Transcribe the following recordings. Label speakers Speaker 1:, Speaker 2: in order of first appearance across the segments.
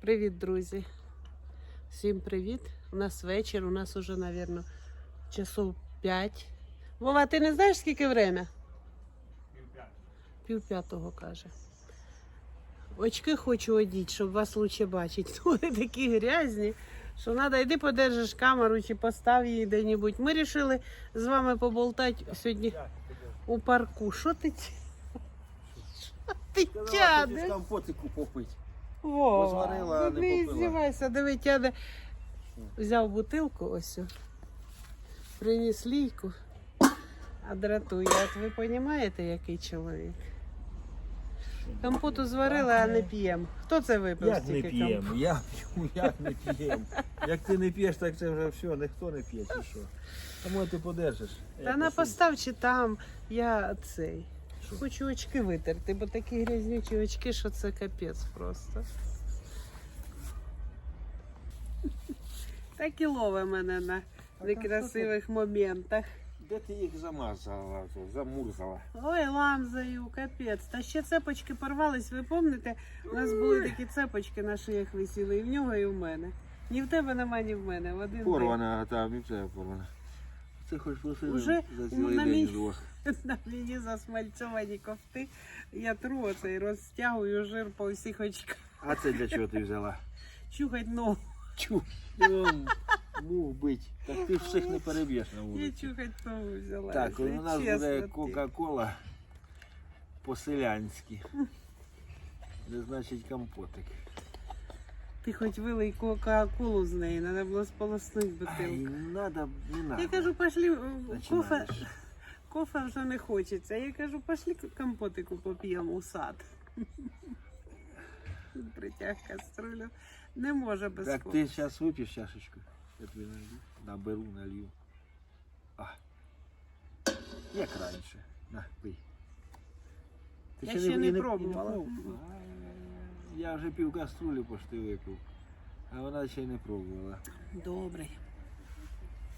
Speaker 1: Привіт, друзі. Всім привіт. У нас вечір, у нас уже, мабуть, часов 5. Вова, ти не знаєш, скільки время? Пів п'ятого каже. Очки хочу одіти, щоб вас лучше бачити. Вони такі грязні, що треба, йди подержиш камеру чи постав її де-небудь. Ми вирішили з вами поболтати сьогодні у парку. Що ти? Що ти тянеш?
Speaker 2: компотику попить.
Speaker 1: Вова,
Speaker 2: Розварила, а
Speaker 1: ну
Speaker 2: не попила.
Speaker 1: здівайся, диви, тяне. Взяв бутилку ось. Приніс лійку, а дратує. От ви розумієте, який чоловік? Компоту зварили, а не п'ємо. Хто це випив?
Speaker 2: Як не
Speaker 1: стільки
Speaker 2: п'ємо? Я п'ю, як не п'ємо. Як ти не п'єш, так це вже все, ніхто не п'є, чи що. А може ти подержиш?
Speaker 1: Та на постав чи там я цей. Хочу очки витерти, бо такі грязнючі очки, що це капець просто. Так і лове мене на некрасивих моментах.
Speaker 2: Де ти їх замазала, замурзала?
Speaker 1: Ой, ламзаю, капець. Та ще цепочки порвались. Ви пам'ятаєте, у нас були такі цепочки на шиях висіли, і в нього, і в мене. Ні в тебе нема, ні в мене. В один
Speaker 2: Порвана, там і все порвана. Це хоч посидимо
Speaker 1: Уже
Speaker 2: за
Speaker 1: на
Speaker 2: цілий день
Speaker 1: на мені засмальцьовані кофти. Я тру оце і розтягую жир по всіх очках.
Speaker 2: А це для чого ти взяла?
Speaker 1: Чухать ногу.
Speaker 2: Чу. Ну, мух бить. Так ти всіх не переб'єш на
Speaker 1: Я
Speaker 2: вулиці.
Speaker 1: чухать ногу взяла.
Speaker 2: Так, у нас
Speaker 1: чесно
Speaker 2: буде
Speaker 1: ти.
Speaker 2: Кока-Кола по-селянськи. Це значить компотик.
Speaker 1: Ти хоч вилий кока-колу з неї, треба було сполоснути
Speaker 2: Ай,
Speaker 1: бутилку.
Speaker 2: не надо, не надо.
Speaker 1: Я кажу, пошли, е, кофе, кофе вже не хочеться. Я кажу, пошли компотику поп'ємо у сад. Притяг каструлю. Не може без
Speaker 2: Так
Speaker 1: кофе.
Speaker 2: ти зараз вип'єш чашечку. Я тобі налью. Наберу, налью. А. Як раніше. На, пий. Ти
Speaker 1: Я ще не
Speaker 2: і
Speaker 1: пробувала.
Speaker 2: пробувала? Я вже пів каструлі пошти випив. А вона ще й не пробувала.
Speaker 1: Добрий.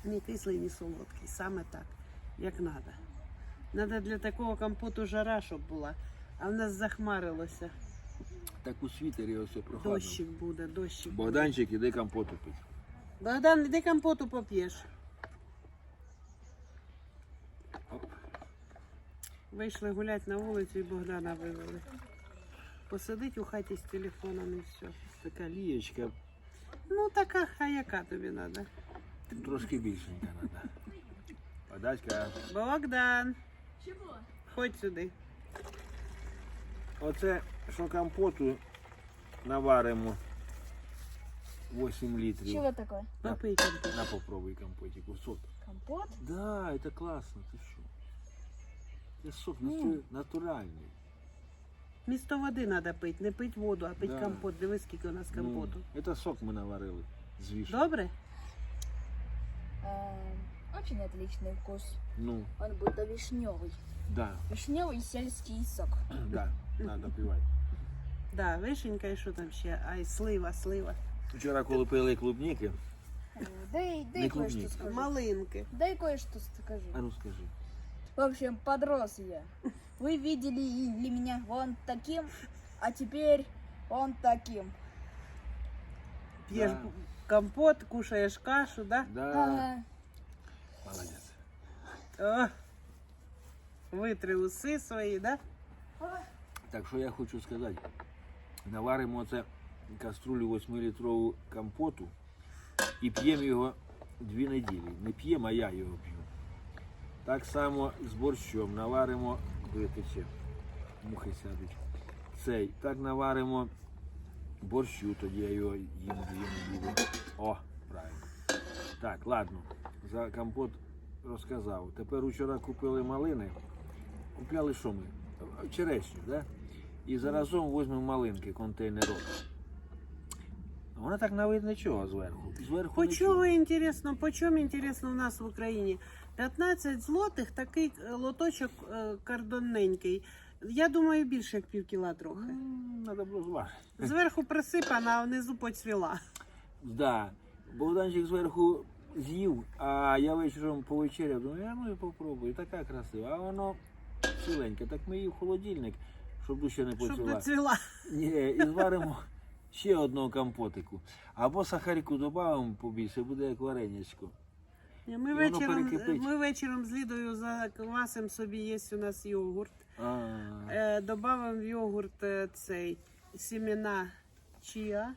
Speaker 1: Ні кислий, ні солодкий. Саме так, як треба. Треба для такого компоту жара, щоб була. А в нас захмарилося.
Speaker 2: Так у світері ось прохладно.
Speaker 1: Дощик буде, дощик.
Speaker 2: Богданчик, іди компоту пить.
Speaker 1: Богдан, іди компоту поп'єш.
Speaker 2: Оп.
Speaker 1: Вийшли гуляти на вулицю і Богдана вивели. Посидить у хаті з телефоном і все.
Speaker 2: Така лієчка
Speaker 1: Ну така, а яка тобі треба?
Speaker 2: трошки більшенька треба. Подачка.
Speaker 1: Богдан. Ходь сюди.
Speaker 2: Оце, що компоту наваримо 8 літрів.
Speaker 3: Чего такое?
Speaker 1: Попий компот.
Speaker 2: На попробуй компотик. Сок.
Speaker 3: Компот?
Speaker 2: Да, это классно, ты что? Это сок
Speaker 3: Ну.
Speaker 2: нату- натуральний.
Speaker 1: Місто води треба пити, не пить воду, а пить
Speaker 2: Да.
Speaker 1: компот. Дивись, скільки у нас компоту.
Speaker 2: Ну, это сок мы наварили з вишні.
Speaker 1: Добре?
Speaker 3: Эм, очень отличный вкус.
Speaker 2: Ну,
Speaker 3: Он будто вишневый.
Speaker 2: да,
Speaker 3: Вишневый сельский сок.
Speaker 2: да, надо пивати.
Speaker 1: Да, вишенька і що там ще? Ай, слива, слива.
Speaker 2: Вчора, коли пили клубніки,
Speaker 3: Э, Дай, дай
Speaker 2: Не
Speaker 3: кое-что
Speaker 2: клубника.
Speaker 3: скажу.
Speaker 1: Малинки.
Speaker 3: Дай кое-что скажу.
Speaker 2: а ну скажи.
Speaker 3: В общем, подрос я. Вы видели ли меня вон таким, а теперь он таким.
Speaker 1: П'єш
Speaker 2: Да.
Speaker 1: компот, кушаєш кашу, да?
Speaker 2: Да,
Speaker 3: Ага.
Speaker 2: молодець.
Speaker 1: О, витри уси свої, да?
Speaker 2: Так що я хочу сказати, наваримо це каструлю 8-літрову компоту і п'ємо його дві неділі. Не п'ємо, а я його п'ю. Так само з борщом наваримо, витече, мухи сядуть. Цей. Так наваримо борщу, тоді я його їм дві неділі. О, правильно. Так, ладно. За компот розказав. Тепер вчора купили малини. Купляли що ми? Черешню, да? І заразом візьмемо малинки контейнерок. Вона так на вид нічого зверху. Зверху
Speaker 1: По
Speaker 2: нічого.
Speaker 1: чому інтересно, по чому інтересно у нас в Україні? 15 злотих такий е, лоточок е, кардонненький. Я думаю, більше як пів кіла трохи.
Speaker 2: М, Надо було зважити.
Speaker 1: Зверху присипана, а внизу поцвіла.
Speaker 2: Да. Богданчик зверху з'їв, а я вечором повечеряв, думаю, я ну і попробую. Така красива. А воно ціленьке. Так ми її в холодильник, щоб душа не
Speaker 1: Щоб
Speaker 2: поцвіла.
Speaker 1: поцвіла.
Speaker 2: Ні, і зваримо ще одного компотику. Або сахарку додамо побільше, буде як варенячко.
Speaker 1: Ні, Ми
Speaker 2: воно
Speaker 1: вечором,
Speaker 2: перекипить.
Speaker 1: ми вечором з Лідою заквасимо собі, є у нас йогурт.
Speaker 2: А,
Speaker 1: Е, добавимо в йогурт е, цей сімена чия,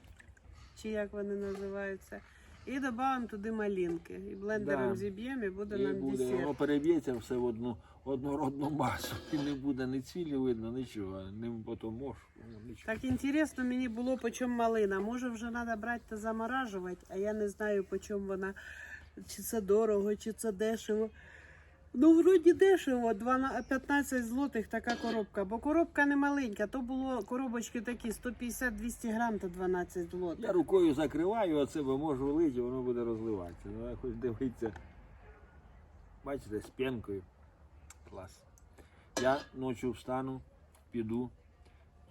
Speaker 1: чи як вони називаються. І додамо туди малинки. І блендером
Speaker 2: Да.
Speaker 1: зіб'ємо, і буде
Speaker 2: і
Speaker 1: нам
Speaker 2: буде,
Speaker 1: десерт.
Speaker 2: воно переб'ється все в одну однородну масу. І не буде ні цвілі видно, нічого. Не потім мож, ну, нічого.
Speaker 1: Так інтересно мені було, по чому малина. Може вже треба брати та заморажувати, а я не знаю, по чому вона, чи це дорого, чи це дешево. Ну, вроді дешево, 15 злотих така коробка, бо коробка не маленька, то було коробочки такі 150-200 грам, то 12 злотих.
Speaker 2: Я рукою закриваю, а себе можу влити, воно буде розливатися. Ну, хоч дивиться. Бачите, з пінкою. Клас. Я ночі встану, піду,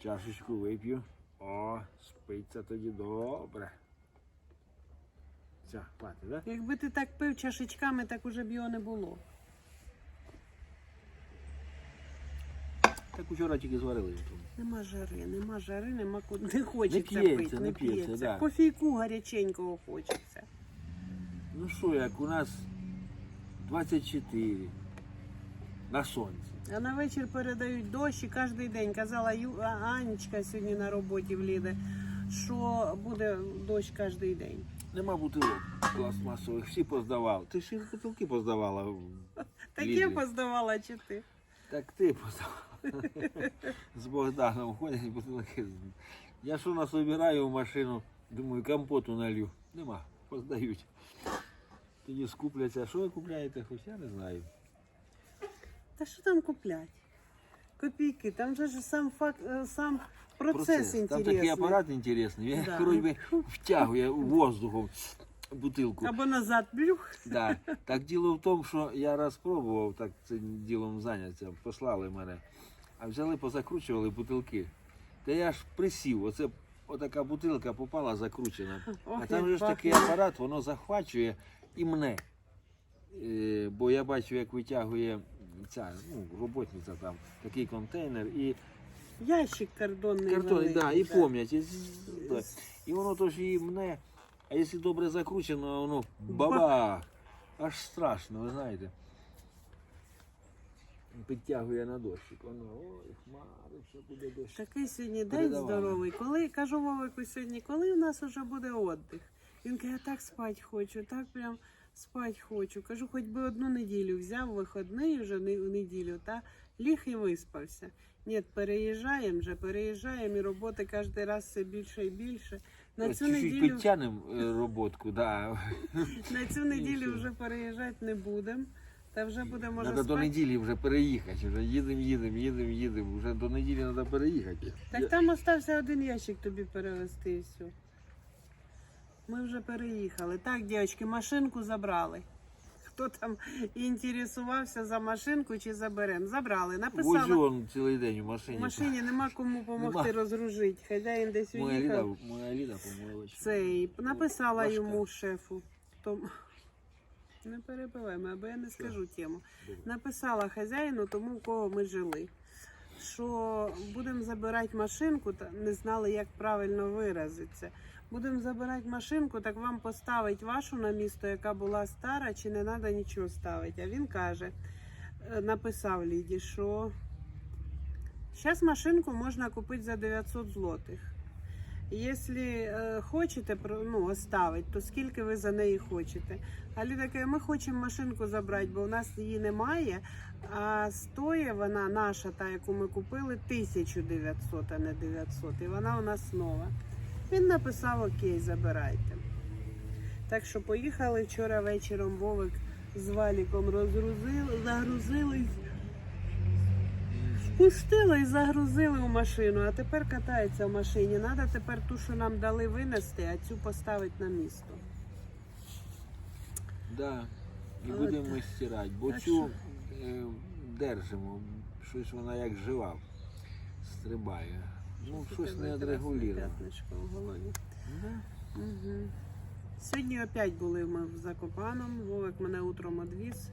Speaker 2: чашечку вип'ю. О, спиться тоді добре. Хватить, так? Да?
Speaker 1: Якби ти так пив чашечками, так уже б його не було.
Speaker 2: Так учора тільки зварили.
Speaker 1: Нема жари, нема жари, нема куди не хочеться Не
Speaker 2: п'ється,
Speaker 1: пити,
Speaker 2: не п'ється, да.
Speaker 1: Кофійку гаряченького хочеться.
Speaker 2: Ну що, як у нас 24 на сонці.
Speaker 1: А на вечір передають дощ і кожен день. Казала Ю... а, Анечка сьогодні на роботі в Ліди, що буде дощ кожен день.
Speaker 2: Нема бутилок пластмасових, всі поздавали. Ти ж їх бутилки поздавала.
Speaker 1: Таке
Speaker 2: Ліді.
Speaker 1: поздавала чи ти?
Speaker 2: Так ти поздавала. З Богданом ходять бутилки. Я що нас вибираю в машину, думаю, компоту налью. Нема, поздають. Тоді скупляться. А що ви купляєте? Хоч я не знаю.
Speaker 1: Та що там куплять? Копійки, там же ж сам факт, е, сам процес,
Speaker 2: Там такий апарат інтересний. Він
Speaker 1: Да.
Speaker 2: вроде втягує воздухом бутилку.
Speaker 1: Або назад блюх.
Speaker 2: Да. Так діло в тому, що я раз пробував так цим ділом зайнятися, послали мене, а взяли, позакручували бутилки. Та я ж присів, оце отака бутилка попала закручена.
Speaker 1: Ох,
Speaker 2: а там же ж такий апарат, воно захвачує і мене. Е, бо я бачу, як витягує ця ну, роботниця там, такий контейнер і
Speaker 1: Ящик кордонний.
Speaker 2: картон,
Speaker 1: великий,
Speaker 2: да, і
Speaker 1: да.
Speaker 2: пом'ять. І, да. і воно тож і мене. А якщо добре закручено, воно бабах. Аж страшно, ви знаєте. Підтягує на дощик. Воно, ой, хмари, що буде дощ.
Speaker 1: Такий сьогодні день
Speaker 2: Передавали.
Speaker 1: здоровий. Коли кажу Вовику сьогодні, коли у нас вже буде віддих? Він каже, я так спать хочу, так прям спать хочу. Кажу, хоч би одну неділю взяв вихідний вже не- в неділю, та ліг і виспався. Ні, переїжджаємо вже, переїжджаємо і роботи кожен раз все більше і більше. На цю
Speaker 2: Чуть-чуть
Speaker 1: неділю,
Speaker 2: підтягнемо е, роботку, да.
Speaker 1: на цю неділю вже переїжджати не будемо. Та вже буде може
Speaker 2: Треба до
Speaker 1: спати.
Speaker 2: неділі вже переїхати. Вже їдемо, їдемо, їдемо, їдемо. Вже до неділі треба переїхати.
Speaker 1: Так там остався один ящик тобі перевезти і все. Ми вже переїхали. Так, дівчатки, машинку забрали. Хто там інтересувався за машинку чи заберемо? Забрали. Написала.
Speaker 2: Возю он цілий день у машині.
Speaker 1: В машині нема кому допомогти
Speaker 2: Нема.
Speaker 1: розгружити. Хазяїн десь
Speaker 2: Моя Ліда, моя Ліда помила.
Speaker 1: Цей написала
Speaker 2: Важка.
Speaker 1: йому шефу. Том... Не перебивай мене, бо я не скажу тему.
Speaker 2: Добре.
Speaker 1: Написала хазяїну, тому в кого ми жили. Що будемо забирати машинку, та не знали, як правильно виразитися. Будемо забирати машинку, так вам поставить вашу на місто, яка була стара, чи не треба нічого ставити. А він каже, е, написав Ліді, що зараз машинку можна купити за 900 злотих. Якщо е, хочете ну, оставити, то скільки ви за неї хочете? А Ліда каже, ми хочемо машинку забрати, бо у нас її немає. А стоїть вона наша, та яку ми купили, 1900, а не 900. І вона у нас нова. Він написав окей, забирайте. Так що поїхали вчора вечором Вовик з валіком розгрузили, загрузились. Спустили і загрузили в машину, а тепер катається в машині. Треба тепер ту, що нам дали винести, а цю поставити на місто.
Speaker 2: Да. І будемо стирати, бо цю е, держимо. Щось вона як жива стрибає. Ну, щось не відрегулює.
Speaker 1: п'ятничко в голові. Угу. Сьогодні опять були ми в Закопаном. Вовик мене утром одвіз.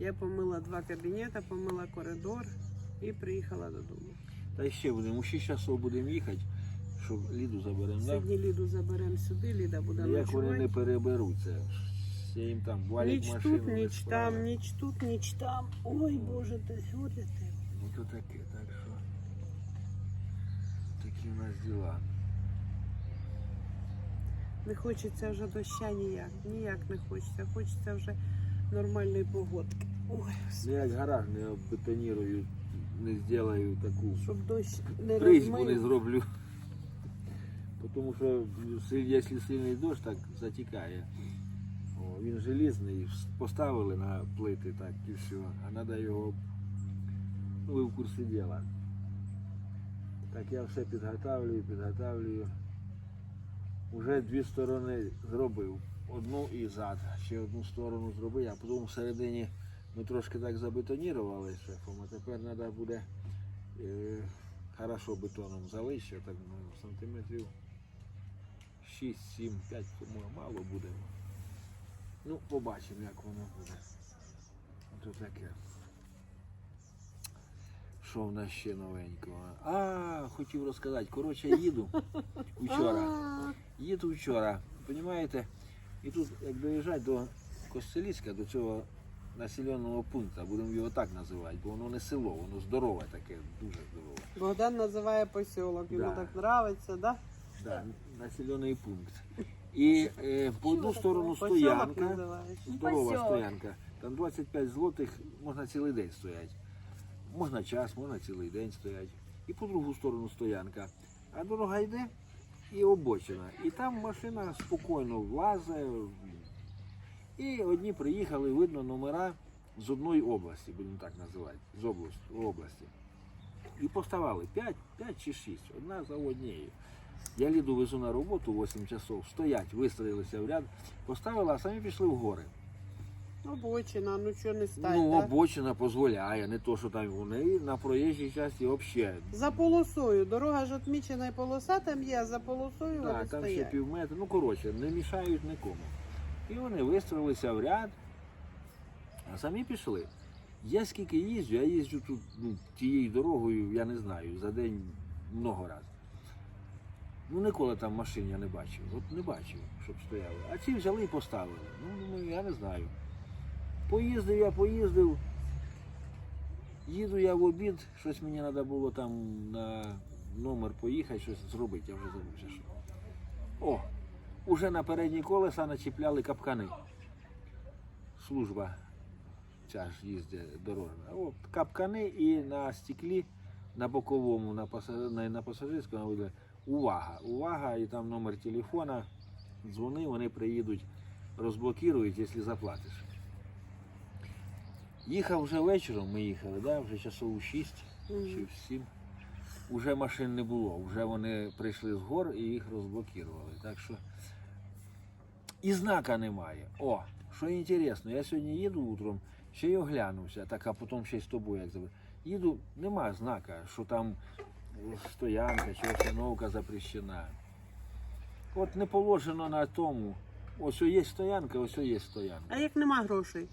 Speaker 1: Я помила два кабінети, помила коридор і приїхала додому.
Speaker 2: Та ще будемо, у 6 часов будемо їхати, що Ліду заберемо?
Speaker 1: Сьогодні Ліду заберемо сюди, Ліда буде
Speaker 2: Ну, Як вони не переберуться. Ще їм там валять
Speaker 1: Ніч
Speaker 2: машину.
Speaker 1: тут, ніч там, ніч тут, ніч там. Ой, Боже, ти горе ти.
Speaker 2: Ну то таке, так що. Такі у нас діла.
Speaker 1: Не хочеться вже доща ніяк, ніяк не хочеться. Хочеться вже нормальної погодки. Ой,
Speaker 2: Ну як гараж не обетонірую, не зроблю таку
Speaker 1: щоб дощ не
Speaker 2: ризьбу не
Speaker 1: розмив.
Speaker 2: зроблю. Тому що си- якщо сильний дощ, так затікає. О, він желізний, поставили на плити так і все. А треба його. Ну, ви в курсі діла. Так я все підготавлюю, підготавлюю. Уже дві сторони зробив. Одну і зад. Ще одну сторону зробив, а потім всередині ми трошки так забетонірували шефом, а тепер треба буде е, хорошо бетоном залити, ще так ну, сантиметрів 6, 7, 5, тому мало буде. Ну, побачимо, як воно буде. Ото таке. Що в нас ще новенького? А, хотів розказати. Коротше, їду вчора. Їду вчора, розумієте? І тут, як доїжджати до Костеліська, до цього населеного пункту, будемо його так називати, бо воно не село, воно здорове таке, дуже здорове.
Speaker 1: Богдан називає посілок, йому
Speaker 2: Да.
Speaker 1: так подобається, да?
Speaker 2: Да, населений пункт. І е, по одну сторону стоянка, здорова стоянка. Там 25 злотих можна цілий день стояти. Можна час, можна цілий день стояти. І по другу сторону стоянка. А дорога йде і обочина. І там машина спокійно влазить. І одні приїхали, видно номера з одної області, будемо так називати, з області. І поставали 5, 5 чи 6, одна за однією. Я ліду везу на роботу 8 часов, стоять, вистроїлися в ряд, поставили, а самі пішли в гори.
Speaker 1: Обочина, ну що не стать,
Speaker 2: ну,
Speaker 1: да?
Speaker 2: обочина дозволяє, не то, що там вони на проїжджій часті взагалі.
Speaker 1: За полосою. Дорога ж отмічена і полоса там є, а за полосою вони
Speaker 2: Так, там ще
Speaker 1: стоять.
Speaker 2: пів метра. Ну, коротше, не мішають нікому. І вони вистроїлися в ряд, а самі пішли. Я скільки їжджу, я їжджу тут ну, тією дорогою, я не знаю, за день много разів. Ну ніколи там машин я не бачив. От не бачив, щоб стояли. А ці взяли і поставили. Ну, я не знаю. Поїздив я, поїздив. Їду я в обід, щось мені треба було там на номер поїхати, щось зробити, я вже забувся. Що. О, уже на передні колеса начіпляли капкани. Служба ця ж їздить дорожна. От капкани і на стеклі, на боковому, на, на пасажирському буде увага. Увага, і там номер телефона. Дзвони, вони приїдуть, розблокують, якщо заплатиш. Їхав вже вечором, ми їхали, да? вже часов 6 чи в 7. Уже машин не було, вже вони прийшли з гор і їх розблокували. Так що і знака немає. О, що інтересно, я сьогодні їду утром, ще й оглянувся, так а потім ще й з тобою як зробив. Їду, нема знака, що там стоянка чи остановка запрещена. От не положено на тому. Ось є стоянка, ось є стоянка.
Speaker 1: А як нема грошей?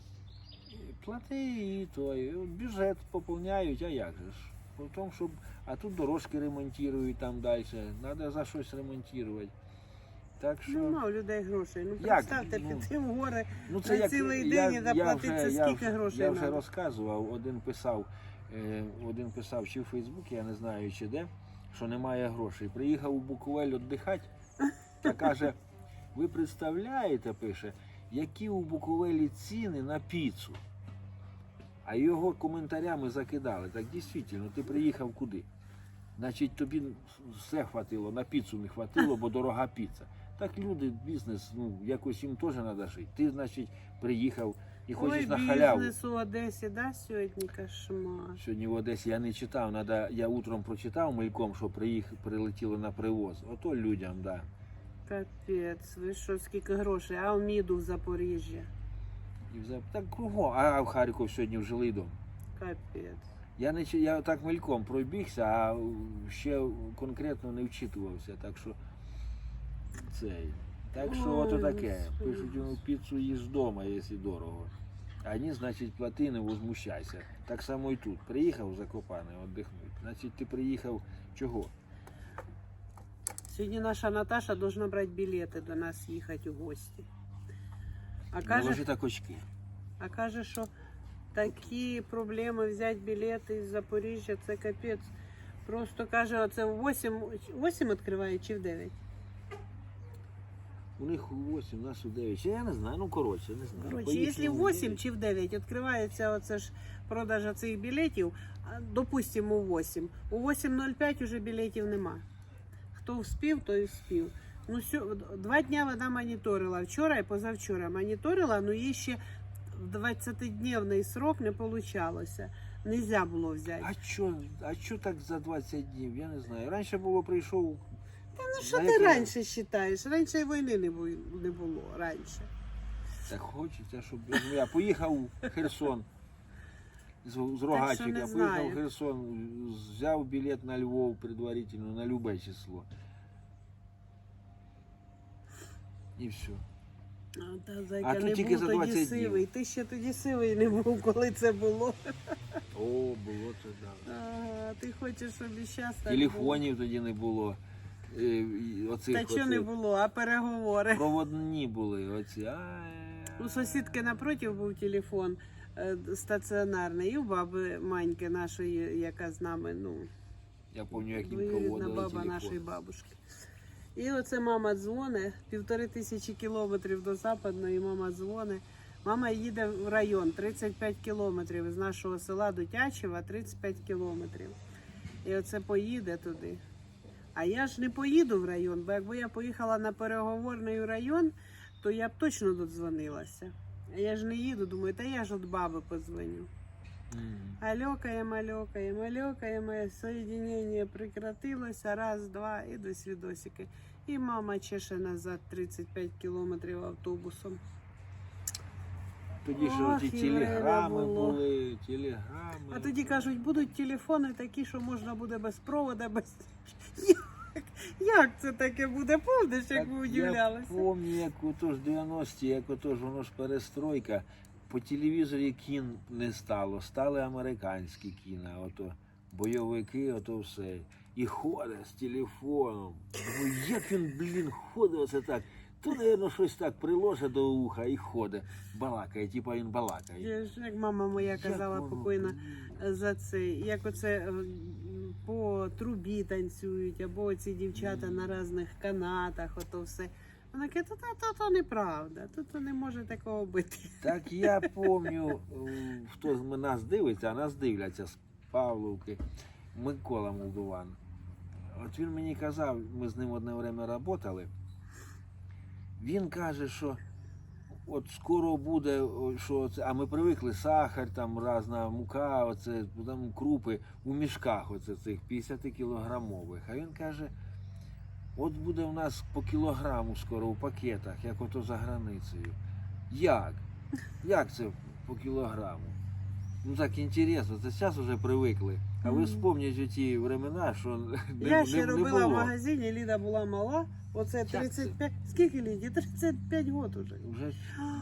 Speaker 2: Плати і той, бюджет поповняють, а як же ж? Потім, щоб, а тут дорожки ремонтують там далі, треба за щось ремонтувати. Так що,
Speaker 1: Нема у людей грошей. Ну
Speaker 2: Як?
Speaker 1: представте,
Speaker 2: Ну,
Speaker 1: піти в гори.
Speaker 2: ну
Speaker 1: на цілий день і заплатити скільки грошей
Speaker 2: Я вже
Speaker 1: надо.
Speaker 2: розказував, один писав, е, один писав чи в Фейсбуці, я не знаю чи де, що немає грошей. Приїхав у Буковель віддихати та каже, ви представляєте, пише, які у Буковелі ціни на піцу. А його коментарями закидали. Так дійсно, ти приїхав куди? Значить, тобі все хватило, на піцу не хватило, бо дорога піца. Так люди, бізнес, ну якось їм теж треба жити. Ти, значить, приїхав і хочеш
Speaker 1: Ой,
Speaker 2: на халяву.
Speaker 1: бізнес у Одесі, да, сьогодні кошмар.
Speaker 2: Сьогодні в Одесі я не читав, надо, я утром прочитав мельком, що приїх, прилетіло на привоз. Ото людям, да.
Speaker 1: Капець, ви що, скільки грошей? А в міду в Запоріжжя.
Speaker 2: І взяв, так кругом, а в Харків сьогодні в жилий дом.
Speaker 1: Капець.
Speaker 2: Я не я так мельком пробігся, а ще конкретно не вчитувався, так що цей. Так що ото таке. Пишуть йому піцу їж вдома, якщо дорого. А ні, значить, плати, не возмущайся. Так само і тут. Приїхав в Закопане віддихнути. Значить, ти приїхав чого?
Speaker 1: Сьогодні наша Наташа должна брати білети до нас їхати у гості. А каже,
Speaker 2: Наложи так очки.
Speaker 1: а каже, що такі проблеми взяти білети із Запоріжжя, це капець. Просто каже, оце в 8, 8 відкривають чи в 9?
Speaker 2: У них у 8, у нас у 9. Я не знаю, ну коротше, не знаю.
Speaker 1: Коротше, якщо в 8 чи в 9 відкривається оце ж продажа цих білетів, а, допустимо, у 8. У 8.05 уже білетів нема. Хто вспів, той вспів. Ну, сьо, два дня вона моніторила. Вчора і позавчора моніторила, але їй ще в 20-дневний срок не получалося. Нельзя було взяти.
Speaker 2: А що, а що так за 20 днів? Я не знаю. Раніше було прийшов.
Speaker 1: Та Ну що ти раніше вважаєш? Раніше і війни не бу- не було. Раніше.
Speaker 2: Так хочеться, щоб ну, я поїхав у Херсон з, з
Speaker 1: не
Speaker 2: Рогачика, поїхав в Херсон, взяв білет на Львов предварительно, на любе число. І все.
Speaker 1: А, та, зайка,
Speaker 2: А тут
Speaker 1: не
Speaker 2: тільки
Speaker 1: був
Speaker 2: за
Speaker 1: тоді
Speaker 2: 20 днів.
Speaker 1: сивий. Ти ще тоді сивий не був, коли це було.
Speaker 2: О, було це да.
Speaker 1: Ага, ти хочеш, щоб і щас так
Speaker 2: Телефонів тоді не було. Е, і
Speaker 1: було.
Speaker 2: Оцих,
Speaker 1: Та чого не
Speaker 2: оцих
Speaker 1: було, а переговори.
Speaker 2: Проводні були. Оці.
Speaker 1: У сусідки напротив був телефон е, стаціонарний, і у баби Маньки нашої, яка з нами, ну,
Speaker 2: Я пам'ятаю, як їм
Speaker 1: двоюрідна
Speaker 2: проводили
Speaker 1: баба
Speaker 2: телефон.
Speaker 1: нашої бабушки. І оце мама дзвони, півтори тисячі кілометрів до западної, мама дзвони. Мама їде в район 35 кілометрів з нашого села до Тячева 35 кілометрів. І оце поїде туди. А я ж не поїду в район, бо якби я поїхала на переговорний район, то я б точно додзвонилася. А я ж не їду, думаю, та я ж от баби позвоню.
Speaker 2: Мгм.
Speaker 1: Алёкаем, алёкаем, алёкаем, соединение прекратилося, раз, два, і до свідосики. І мама чеше назад 35 кілометрів автобусом.
Speaker 2: Тоді ж
Speaker 1: Ох,
Speaker 2: ті
Speaker 1: і
Speaker 2: телеграми
Speaker 1: время було.
Speaker 2: були, телеграми.
Speaker 1: А тоді кажуть, будуть телефони такі, що можна буде без провода, без. Як, як це таке буде? Помниш, як
Speaker 2: Так
Speaker 1: ви
Speaker 2: Я
Speaker 1: удивлялися?
Speaker 2: пам'ятаю, як ото ж 90-ті, як ото ж воно ж перестройка. По телевізорі кін не стало, стали американські кіна, ото бойовики, ото все. І ходить з телефоном. Думаю, як він, блін, ходить оце так. То, мабуть, щось так приложить до уха і ходить, балакає, типа він балакає.
Speaker 1: Я ж, Як мама моя казала
Speaker 2: воно,
Speaker 1: покойна, за це, як оце е, по трубі танцюють, або ці дівчата на різних канатах, ото все. Вона каже, то, то, то неправда, тут то не може такого бути.
Speaker 2: Так я пам'ятаю, хто з нас дивиться, а нас дивляться з Павловки, Микола Молдуван. От він мені казав, ми з ним одне время працювали. Він каже, що от скоро буде, що це, а ми привикли сахар, там різна мука, оце, там крупи у мішках, оце цих 50 кілограмових. А він каже, от буде в нас по кілограму скоро у пакетах, як ото за границею. Як? Як це по кілограму? Ну так інтересно, це зараз вже привикли. А ви вспомніть ті времена, що не,
Speaker 1: Я ще
Speaker 2: не
Speaker 1: робила в магазині, Ліда була мала, оце
Speaker 2: Як це?
Speaker 1: 35, скільки Ліді? 35 років уже.
Speaker 2: Вже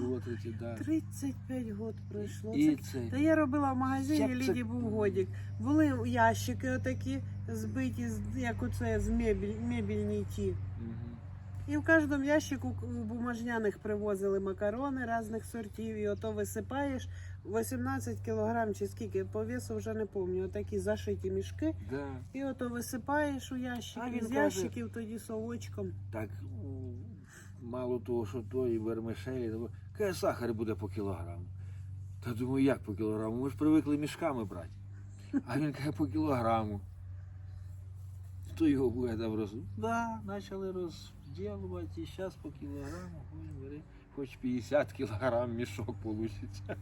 Speaker 2: було 30, да.
Speaker 1: 35 років пройшло.
Speaker 2: І
Speaker 1: Це-. Та я робила в магазині? Ліді був годік. Були ящики отакі збиті, як оце з мебель, мебельні ті. І в кожному ящику бумажняних привозили макарони різних сортів, і ото висипаєш 18 кілограм чи скільки, по весу вже не пам'ятаю, отакі зашиті мішки.
Speaker 2: Да.
Speaker 1: І ото висипаєш у ящик,
Speaker 2: А
Speaker 1: і
Speaker 2: він
Speaker 1: з
Speaker 2: каже-
Speaker 1: ящиків тоді совочком.
Speaker 2: Так мало того, що той вермишелі, то каже, сахар буде по кілограму. Та думаю, як по кілограму? Ми ж привикли мішками брати. А він каже по кілограму. Хто його буде там роз... Да, почали розділувати, і зараз по кілограму, бери, хоч 50 кілограм мішок вийде.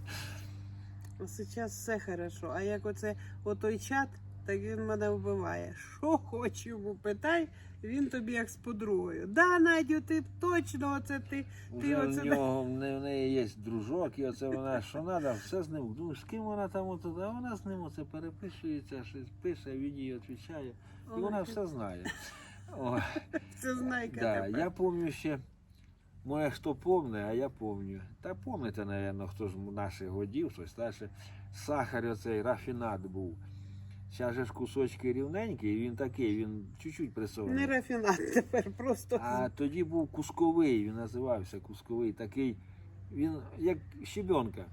Speaker 1: Зараз все хорошо. А як оце отой чат, так він мене вбиває. Що хоч йому питай, він тобі як з подругою. Да, Надю, ти точно оце ти.
Speaker 2: Уже
Speaker 1: оце
Speaker 2: в нього в не- в неї є дружок, і оце вона що треба, все з ним. Думаю, з ким вона там ото, а вона з ним оце переписується, щось пише, він їй відповідає. І вона
Speaker 1: Ой,
Speaker 2: все знає. О,
Speaker 1: Це знайка
Speaker 2: да,
Speaker 1: тепер.
Speaker 2: я пам'ятаю ще, моє хто помне, а я пам'ятаю. Та пам'ятаєте, напевно, хто з наших годів, хтось старше, сахар оцей рафінат був. Зараз же ж кусочки рівненькі, і він такий, він чуть-чуть
Speaker 1: Не рафінат тепер, просто.
Speaker 2: А тоді був кусковий, він називався кусковий, такий, він як щебенка.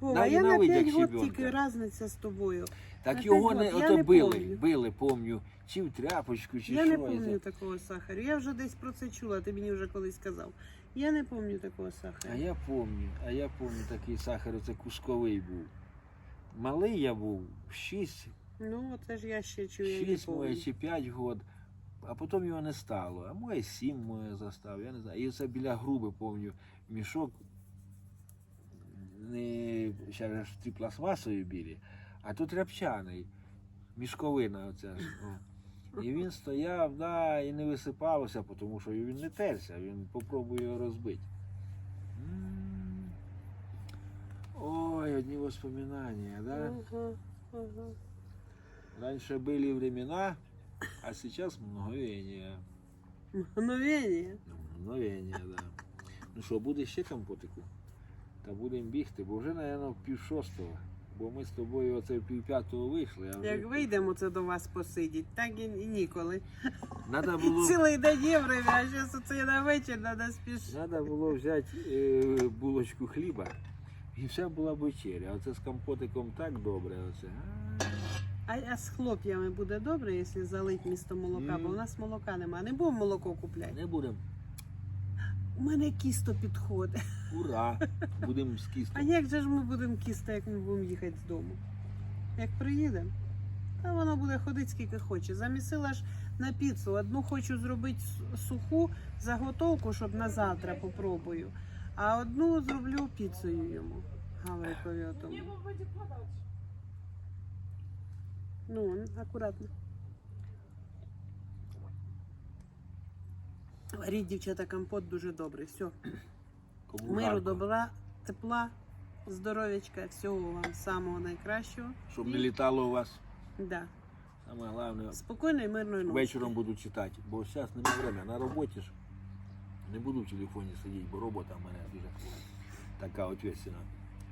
Speaker 1: Вова, я на 5 років тільки різниця з тобою.
Speaker 2: Так
Speaker 1: На
Speaker 2: його не
Speaker 1: год, я
Speaker 2: ото
Speaker 1: не
Speaker 2: били,
Speaker 1: помню.
Speaker 2: били, помню, чи в тряпочку, чи
Speaker 1: Я
Speaker 2: що.
Speaker 1: не пам'ятаю такого сахару. Я вже десь про це чула, ти мені вже колись сказав. Я не пам'ятаю такого сахару.
Speaker 2: А я помню, а я помню такий сахар, це кусковий був. Малий я був, 6,
Speaker 1: Ну, оце ж я ще чую.
Speaker 2: 6 моє чи 5 год, а потім його не стало. А моє 7 моє застав, я не знаю. І це біля груби, помню, мішок не ще ж ті пластмасові білі, а тут рябчаний, мішковина оця ж. І він стояв, да, і не висипалося, тому що він не терся, він попробує його розбити. Ой, одні воспоминания, да?
Speaker 1: Ага, ага.
Speaker 2: Раньше были времена, а сейчас мгновения.
Speaker 1: Мгновення.
Speaker 2: Ну, Мгновения, да. Ну що, буде ще компотику? Та будемо бігти, бо вже, мабуть, пів шостого. Бо ми з тобою оце пів п'ятого вийшли. А вже
Speaker 1: Як вийдемо це до вас посидіть, так і, і ніколи.
Speaker 2: Надо було,
Speaker 1: Цілий день є время, а зараз оце на вечір треба спішити.
Speaker 2: надо було взяти е, булочку хліба. І вся була б вечеря. Оце з компотиком так добре. Оце. А.
Speaker 1: А, з хлоп'ями буде добре, якщо залить місто молока, бо у нас молока нема. Не будемо молоко купляти.
Speaker 2: Не будемо.
Speaker 1: У мене кісто підходить.
Speaker 2: Ура! Будемо з
Speaker 1: А
Speaker 2: кістом.
Speaker 1: як же ж ми будемо кісто, як ми будемо їхати з дому? Як приїдемо? Та воно буде ходити скільки хоче. Замісила ж на піцу. Одну хочу зробити с- суху заготовку, щоб на завтра попробую. А одну зроблю піцею йому. Гаврикові отому. Ну, акуратно. Варіть, дівчата, компот дуже добрий. Все.
Speaker 2: Кому
Speaker 1: Миру, добра, тепла, здоров'ячка, всього вам самого найкращого.
Speaker 2: Щоб не літало у вас.
Speaker 1: Да.
Speaker 2: Саме головне,
Speaker 1: Спокійної, мирної ночі.
Speaker 2: вечором буду читати, бо зараз немає время. На роботі ж не буду в телефоні сидіти, бо робота в мене дуже така ответственна.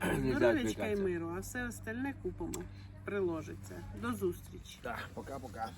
Speaker 1: Здоров'ячка і миру, а все остальне купимо. Приложиться. До зустрічі.
Speaker 2: Так, пока-пока.